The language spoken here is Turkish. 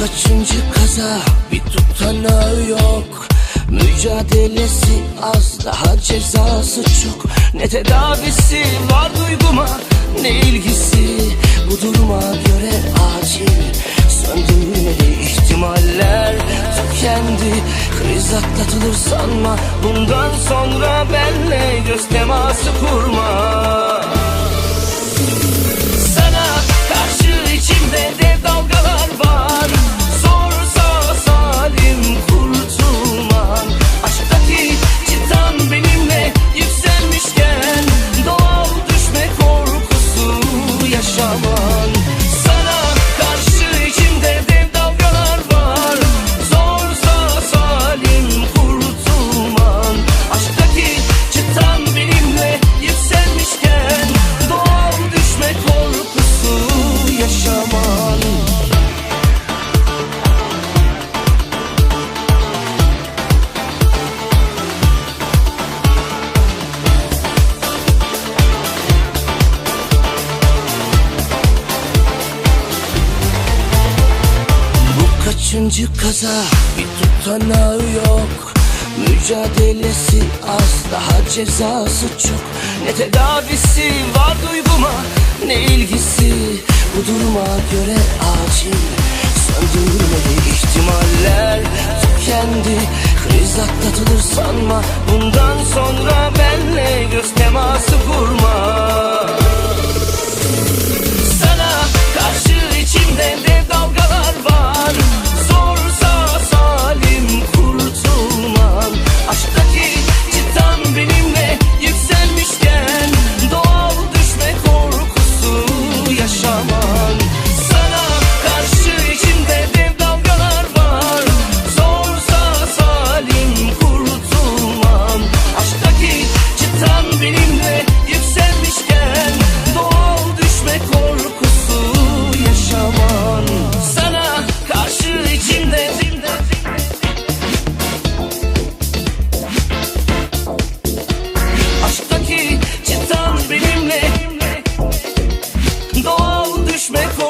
kaçıncı kaza? Bir tutanağı yok. Mücadelesi az daha cezası çok. Ne tedavisi var duyguma ne ilgisi? Bu duruma göre acil. Söndürmeli ihtimaller. Tükendi Kriz atlatılır sanma. Bundan sonra benle göz teması kurma kaçıncı kaza bir tutanağı yok. Mücadelesi az daha cezası çok. Ne tedavisi var duyguma ne ilgisi? Bu duruma göre acil. Söndürmeli ihtimaller tükendi. Kriz atlatılır sanma Bundan sonra benle göz schmeckt wohl.